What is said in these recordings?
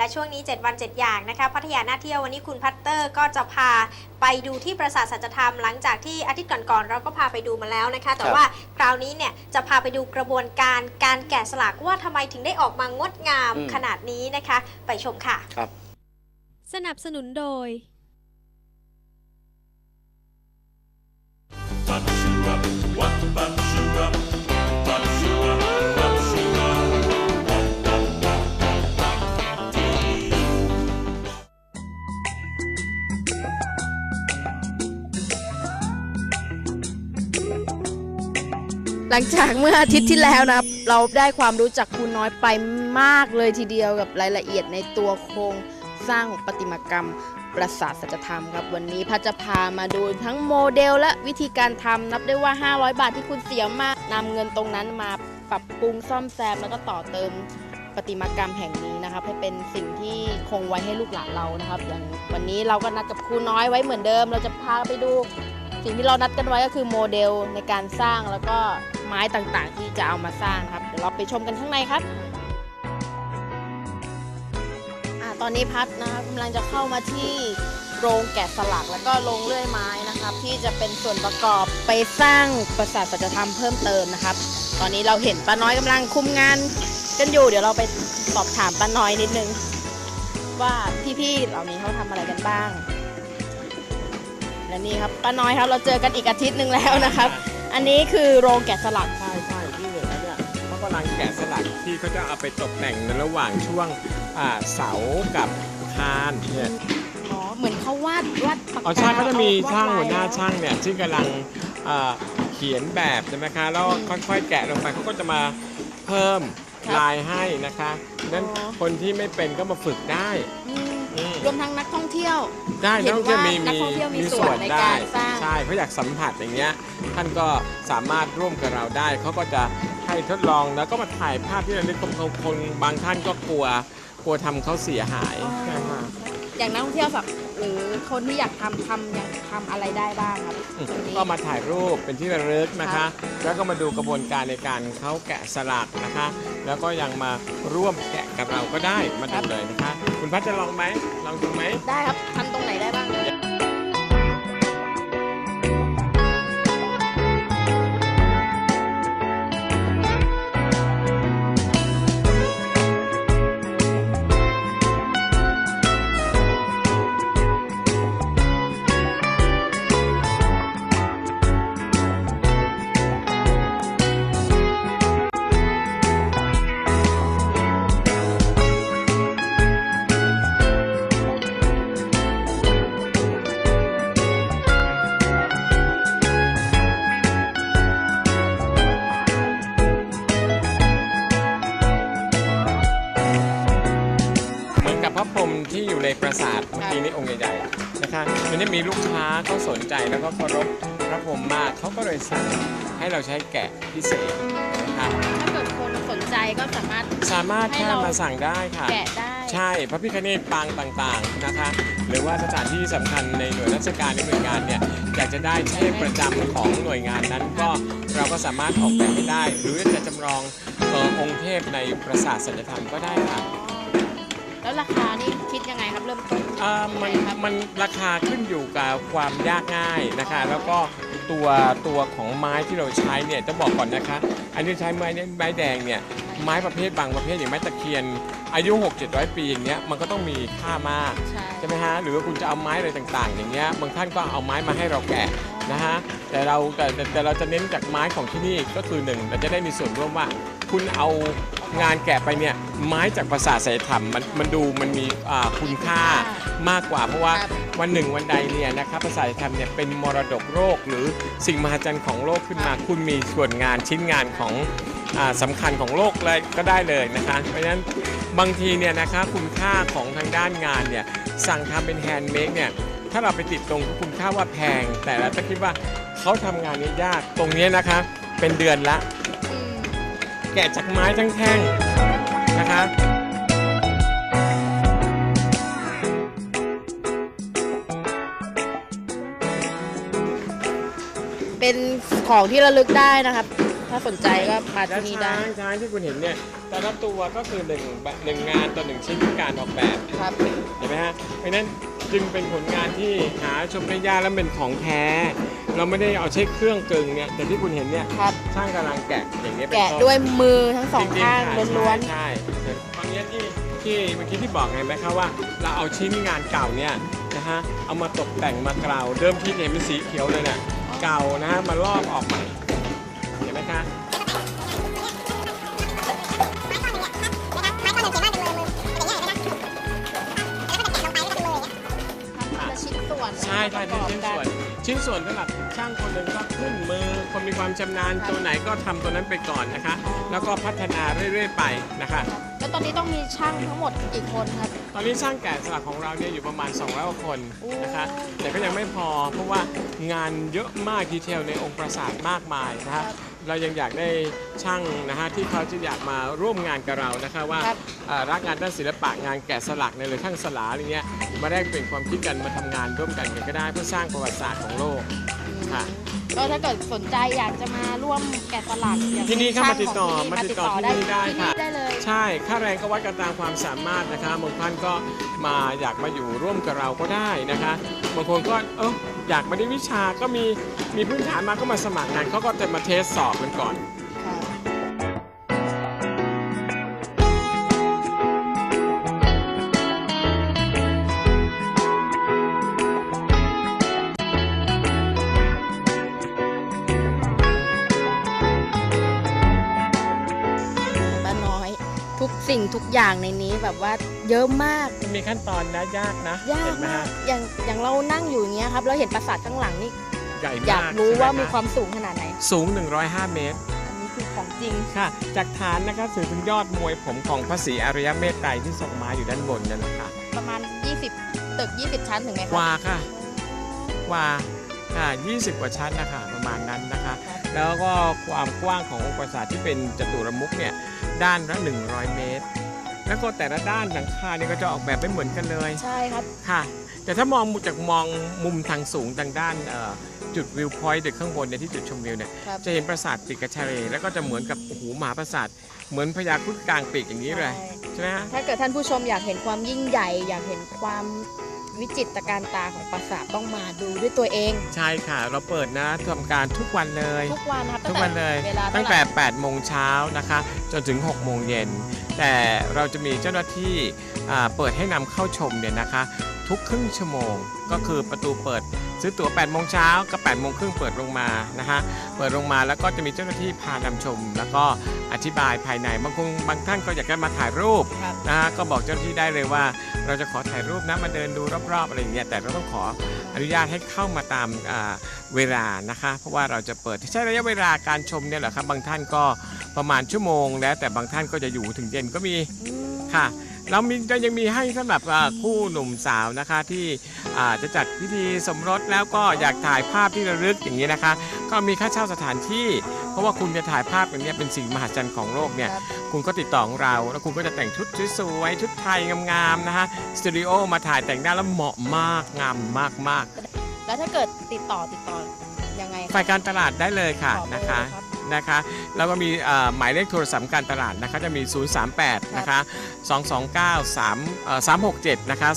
และช่วงนี้ 7 วัน 7 อย่างนะคะพัทยาหน้าเที่ยววันนี้คุณพัตเตอร์ก็จะพาไปดูที่ปราสาทสัจธรรมหลังจากที่อาทิตย์ก่อนๆเราก็พาไปดูมาแล้วนะคะ แต่ครับว่าคราวนี้เนี่ยจะพาไปดูกระบวนการการแกะสลักว่าทำไมถึงได้ออกมางดงามอืมขนาดนี้นะคะ ไปชมค่ะ ครับ สนับสนุนโดย งจากเมื่ออาทิตย์ที่แล้วนะครับ เราได้ความรู้จักครูน้อยไปมากเลยทีเดียวกับรายละเอียดในตัวโครงสร้างของประติมากรรมปราสาทสัจธรรมครับ วันนี้พัชจะพามาดูทั้งโมเดลและวิธีการทำนับได้ว่า 500 บาทที่คุณเสียมานำเงินตรงนั้นมาปรับปรุงซ่อมแซมแล้วก็ต่อเติมประติมากรรมแห่งนี้นะครับ ให้เป็นสิ่งที่คงไว้ให้ลูกหลานเรานะครับอย่างวันนี้เราก็นัดกับครูน้อยไว้เหมือนเดิม เราจะพาไปดูสิ่งที่เรานัดกันไว้ก็คือโมเดลในการสร้างแล้วก็ ไม้ต่างๆ ที่จะเอามาสร้างครับ เดี๋ยวเราไปชมกันข้างในครับอ่าตอนนี้พัดนะครับกำลังจะเข้ามาที่โรงแกะสลักแล้วก็โรงเลื่อยไม้นะครับ ที่จะเป็นส่วนประกอบไปสร้างปราสาทสัจธรรมเพิ่มเติมนะครับ ตอนนี้เราเห็นป้าน้อยกำลังคุมงานกันอยู่ เดี๋ยวเราไปสอบถามป้าน้อยนิดนึง ว่าพี่ๆเหล่านี้เขาทำอะไรกันบ้างและนี่ครับป้าน้อยครับเราเจอกันอีกอาทิตย์หนึ่งแล้วนะครับ อันนี้คือโรงแกะสลัก ใช่ใช่ที่เห็นแล้วเนี่ยเขากำลังแกะสลักที่เขาจะเอาไปตกแต่งในระหว่างช่วงอ่าเสากับคานเนี่ยอ๋อ เหมือนเขาวาดวาดปากอ๋อกใช่เขาจะมีเอช่างวดลยหัวหน้าช่างเนี่ยที่กำลังอ่าเขียนแบบใช่ไหมคะแล้วค่อยๆแกะลงไปเขาก็จะมาเพิ่มลายให้นะคะนั้นคนที่ไม่เป็นก็มาฝึกได้ อืมอืมร วมทั้งนักท่องเที่ยวได้เห็นนักท่องเที่ยวว่ามีนักมีท่องเที่ยวมีมีส่ส่ววนนในได้การสร้างใช่เขาอยากสัมผัสอย่างเงี้ยท่านก็สามารถร่วมกับเราได้เขาก็จะให้ทดลองแล้วก็มาถ่ายภาพที่ระลึกของคนคนบางท่านก็กลัวกลัวทำเขาเสียหายอ๋อนะคะอย่างนักท่องเที่ยวแบบ หรือคนที่อยากทำทำยังทำอะไรได้บ้างครับอืมตรงนี้ ก็มาถ่ายรูปเป็นที่ระลึกนะครัคะบแล้วก็มาดูกระบวนการในการเขาแกะสลักนะคะ แล้วก็ยังมาร่วมแกะกับเราก็ได้มาดูเลยนะคะ คุณพัชจะลองไหมลองดูไหมได้ครับทำตรงไหนได้บ้างเห ราสาทเมื่อกี้นี้องค์ใหญ่ๆนะคะมันนี้มีลูกค้าเขาสนใจแล้วก็เคารพพระพรหมมากเขาก็เลยสั่งให้เราใช้แกะพิเศษนะคะถ้าเกิดคนสนใจก็สามารถสามารถให้แค่เรามาสั่งได้ค่ะ แกะได้ใช่พระพิคเนตปางต่างๆนะคะ หรือว่าสถานที่สำคัญในหน่วยราชการในหน่วยงานเนี่ยอยากจะได้เทพประจำของหน่วยงานนั้นก็เราก็สามารถออกแบบให้ได้ หรือจะจำลองเอ่อองค์เทพในปราสาทสัจธรรมก็ได้ค่ะ แล้วราคานี่คิดยังไงค รับเริ่มต้นอ่ามันมันราคาขึ้นอยู่กับความยากง่ายนะคะ แล้วก็ตัวตัวของไม้ที่เราใช้เนี่ยจะบอกก่อนนะคะ อันนี้ใช้ไม้เนี่ยไม้แดงเนี่ยไม้ประเภทบางประเภทอย่างไม้ตะเคียน อายุ 6 7 0 0 ปีอย่างเงี้ยมันก็ต้องมีค่ามาก ใช่ ใช่ไหมฮะหรือว่าคุณจะเอาไม้อะไรต่างๆ อย่างเงี้ยบางท่านก็เอาไม้มาให้เราแกะ นะฮะแต่เราแต่แต่แต่เราจะเน้นจากไม้ของที่นี่ก็คือหนึ่งเราจะได้มีส่วนร่วมว่า คุณเอางานแกะไปเนี่ยไม้จากภาษาทศิลธรรมมันมันดูมันมีอ่าคุณค่ามากกว่า เพราะว่าครับวันหนึ่งวันใดเนี่ยนะครับภาษาทศิลธรรมเนี่ยเป็นมรดกโลกหรือสิ่งมหัศจรรย์ของโลกขึ้นมา คุณมีส่วนงานชิ้นงานของอ่าสำคัญของโลกเลยก็ได้เลยนะคะเพราะฉะนั้นบางทีเนี่ยนะคะคุณค่าของทางด้านงานเนี่ยสั่งทำเป็นแฮนด์เมดเนี่ย ถ้าเราไปติดตรงคุณค่าว่าแพง แต่เราจะคิดว่าเขาทำงานนี้ยากตรงเนี้ยนะคะ เป็นเดือนละอืมแกะจากไม้ทั้งแท่งนะคะ เป็นของที่ระลึกได้นะครับ ถ้าสนใจก็มาและที่นี่ได้ช้างช้างที่คุณเห็นเนี่ยแต่ละตัวก็คือหนึ่งแบบหนึ่งงานต่อหนึ่งชิ้นการออกแบบ ครับ เห็นไหมฮะเพราะฉะนั้น จึงเป็นผลงานที่หาชมได้ยากและเป็นของแท้ เราไม่ได้เอาใช้เครื่องกึ่งเนี่ยแต่ที่คุณเห็นเนี่ยครับ ช่างกำลังแกะอย่างนี้ยเป็นแกะต้นด้วยมือทั้งสองจริๆข้างค่ะล้วนใช่ใช่ตอนเนี้ยที่ที่เมื่อกี้ที่บอกไงไหมครับว่า เราเอาชิ้นงานเก่าเนี่ยนะฮะเอามาตกแต่งมากราวเดิมทีเนี่ยเป็นสีเขียวเลยเนี่ยเก่านะฮะมาลอกออกใหม่เห็นไหมคะ ช่ใช่ประกเป็นอบชิ้นกัส่วน ชิ้นส่วนสำหรับช่างคนหนึ่งก็ขึ้นมือ คนมีความชำนาญครับตัวไหนก็ทำตัวนั้นไปก่อนนะคะ แล้วก็พัฒนาเรื่อยๆไปนะคะ แล้วตอนนี้ต้องมีช่างทั้งหมดกี่คนครับ ตอนนี้ช่างแกะสลักของเราเนี่ยอยู่ประมาณ 200กว่าคนนะคะ แต่ก็ยังไม่พอเพราะว่างานเยอะมากดีเทลในองค์ปราสาทมากมายนะฮะ เรายังอยากได้ช่างนะฮะที่เขาจะอยากมาร่วมงานกับเรานะคะว่าครับเอ่อรักงานด้านศิลปะงานแกะสลักเนี่ยหรือช่างสลาอะไรเงี้ยมาแลกเปลี่ยนความคิดกันมาทำงานร่วมกันกันก็ได้เพื่อสร้างประวัติศาสตร์ของโลกค่ะ ก็ถ้าเกิดสนใจอยากจะมาร่วมแกะสลักอย่างที่นี่เข้ามาติดต่อช่งขงมาติดต่อที่นี่ได้ที่ค่ะ นี่ได้เลยใช่ ค่าแรงก็วัดกันตามความสามารถนะคะบางท่านก็มาอยากมาอยู่ร่วมกับเราก็ได้นะคะบางคนก็เอออยากมาได้วิชาก็มีมีพื้นฐานมาก็มาสมัครงานเขาก็จะมาเทสสอบกันก่อน ทุกสิ่งทุกอย่างในนี้แบบว่าเยอะมาก มันมีขั้นตอนนะยากนะยากเห็นไหมมากฮะอย่างอย่างเรานั่งอยู่อย่างเงี้ยครับเราเห็นปราสาทข้างหลังนี่ใหญ่มากอยากรู้ว่าใช่ไหมีความสูงขนาดไหน สูง 105 เมตร อันนี้คือของจริง ค่ะ จากฐานนะคะสื่อถึงยอดมวยผมของพระศรีอริยเมตไตรที่ทรงมาอยู่ด้านบนนั่นแหละค่ะประมาณ 20 ตึก 20 ชั้นถึงไหมคกรับว่าค่ะกว่าค่ะ20 กว่าชั้นนะคะประมาณนั้นนะคะ แล้วก็ความกว้างขององค์ปราสาทที่เป็นจตุรมุขเนี่ย ด้านละ100 เมตร แล้วก็แต่ละด้านหลังคาเนี่ยก็จะออกแบบไม่เหมือนกันเลยใช่ครับ ค่ะ แต่ถ้ามองจากมองมุมทางสูงทางด้านเอ่อจุดวิวพอยต์ดึกข้างบนเนี่ยที่จุดชมวิวเนี่ยครับ จะเห็นปราสาทติดกับทะเลแล้วก็จะเหมือนกับโอ้โหมหาปราสาทเหมือนพญาครุฑกลางปีกอย่างนี้เลยใช่ใช่ไหมฮะ ถ้าเกิดท่านผู้ชมอยากเห็นความยิ่งใหญ่ อยากเห็นความ วิจิตรการตาของปราสาทต้องมาดูด้วยตัวเอง ใช่ค่ะ เราเปิดนะทำการทุกวันเลย ทุกวันนะครับทุกวันเลยเวลาตั้งเท่าไหแต่ร่8โมงเช้านะคะ จนถึง6โมงเย็น แต่เราจะมีเจ้าหน้าที่อ่าเปิดให้นำเข้าชมเนี่ยนะคะ ทุกครึ่งชั่วโมงก็คือประตูเปิด ซื้อตั๋ว8โมงเช้ากับ8โมงครึ่งเปิดลงมานะคะเปิดลงมาแล้วก็จะมีเจ้าหน้าที่พานำชม แล้วก็อธิบายภายในบางคนบางท่านก็อยากจะมาถ่ายรูปครับ นะฮะก็บอกเจ้าหน้าที่ได้เลยว่า เราจะขอถ่ายรูปนะมาเดินดูรอบๆอะไรอย่างเงี้ยแต่เราต้องขออนุญาตให้เข้ามาตามอ่าเวลานะคะ เพราะว่าเราจะเปิดใช้ระยะเวลาการชมเนี่ยแหละครับบางท่านก็ประมาณชั่วโมงแล้วแต่บางท่านก็จะอยู่ถึงเย็นก็มีอืมค่ะ เรามีเรายังมีให้สำหรับอ่าคู่หนุ่มสาวนะคะที่อ่าจะจัดพิธีสมรสแล้วก็อยากถ่ายภาพที่ระลึกอย่างนี้นะคะ ก็มีค่าเช่าสถานที่ เพราะว่าคุณจะถ่ายภาพอย่างเนี้ยเป็นสิ่งมหัศจรรย์ของโลกเนี่ยครับคุณก็ติดต่อของเรา แล้วคุณก็จะแต่งชุดสวยๆชุดไทยงามๆนะฮะสตูดิโอมาถ่ายแต่งหน้าแล้วเหมาะมากงามมากแล้วถ้าเกิดติดต่อติดต่อยังไงๆฝ่ายการตลาดได้เลยค่ะขอเบอร์นะคะครับ นะคะ แล้วก็มีเอ่อหมายเลขโทรศัพท์การตลาดนะคะจะมี 038 นะคะ 229 3เอ่อ367 นะคะ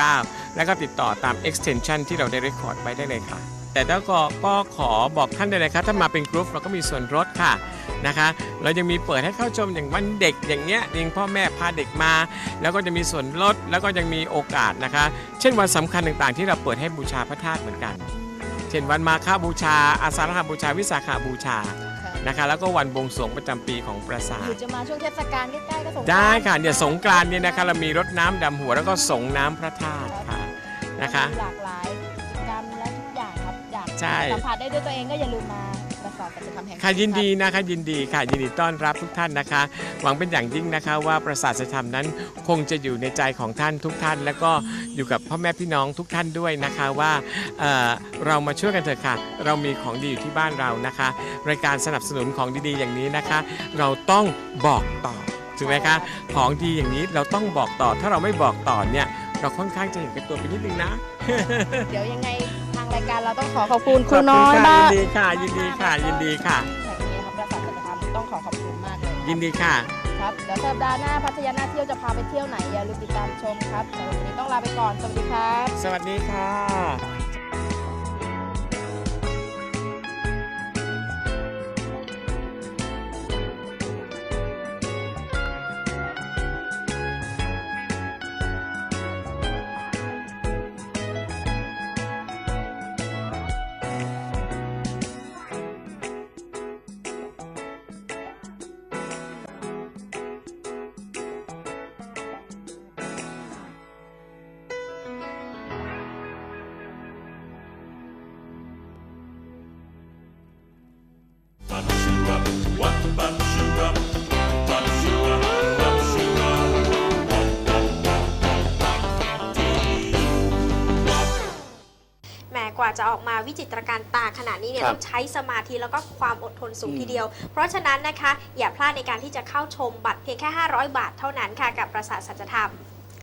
229 แล้วก็ติดต่อตาม extension ที่เราได้เรคคอร์ดไว้ได้เลยค่ะ แต่แล้วก็ก็ขอบอกท่านได้เลยครับถ้ามาเป็นกรุ๊ปเราก็มีส่วนลดค่ะนะคะเรายังมีเปิดให้เข้าชมอย่างวันเด็กอย่างเงี้ยยิงพ่อแม่พาเด็กมา แล้วก็จะมีส่วนลดแล้วก็ยังมีโอกาสนะคะ เช่นวันสำคัญต่างๆ ที่เราเปิดให้บูชาพระธาตุเหมือนกัน เช่นวันมาฆบูชา อาสาฬหบูชา วิสาขาบูชาครับ นะคะ แล้วก็วันบวงสรวงประจำปีของปราสาหทรือจะมาช่วงเทศกาลใกล้ๆก็สงกรานต์ได้ค่ะเนี่ยสงกรานต์เนี่ยนะคะเรามีรดน้ำดำหัวแล้วก็ส่งน้ำพระธาตุค่ะนะคะ มีหลากหลายกิจกรรมและทุกอย่างครับอยากใช่ สัมผัสได้ด้วยตัวเองก็อย่าลืมมา ปราสาทสัจธรรมแห่งค่ะยินดีครับนะคะยินดีค่ะยินดีต้อนรับทุกท่านนะคะ หวังเป็นอย่างยิ่งนะคะว่าประสาทธรรมนั้นคงจะอยู่ในใจของท่านทุกท่าน แล้วก็อยู่กับพ่อแม่พี่น้องทุกท่านด้วยนะคะว่าเอ่อเรามาช่วยกันเถอะค่ะ เรามีของดีอยู่ที่บ้านเรานะคะ รายการสนับสนุนของดีๆอย่างนี้นะคะ เราต้องบอกต่อถูกไหมคะของดีอย่างนี้เราต้องบอกต่อ ถ้าเราไม่บอกต่อเนี่ยเราค่อนข้างจะเห็นแก่ตัวไปนิดนึงนะ เดี๋ยวยังไงทาง รายการเราต้องขอขอบคุณครูน้อยขอบบ้าคุณค่ะยินดีค่ะ ยินดีค่ะ ยินดีค่ะแบบนี้นะครับปราสาทสัจธรรมขอขอบคุณมากเลยครับยินดีค่ะ ครับเดี๋ยวสัปดาห์หน้าพัทยาหน้าเที่ยวจะพาไปเที่ยวไหนอย่าลืมติดตามชมครับสำหรับวันนี้ต้องลาไปก่อน สวัสดีครับ สวัสดีค่ะ แหมกว่าจะออกมาวิจิตรการตาขนาดนี้เนี่ยครับ ต้องใช้สมาธิแล้วก็ความอดทนสูงอืมทีเดียว เพราะฉะนั้นนะคะ อย่าพลาดในการที่จะเข้าชมบัตรเพียงแค่ 500 บาทเท่านั้นค่ะ กับปราสาทสัจธรรม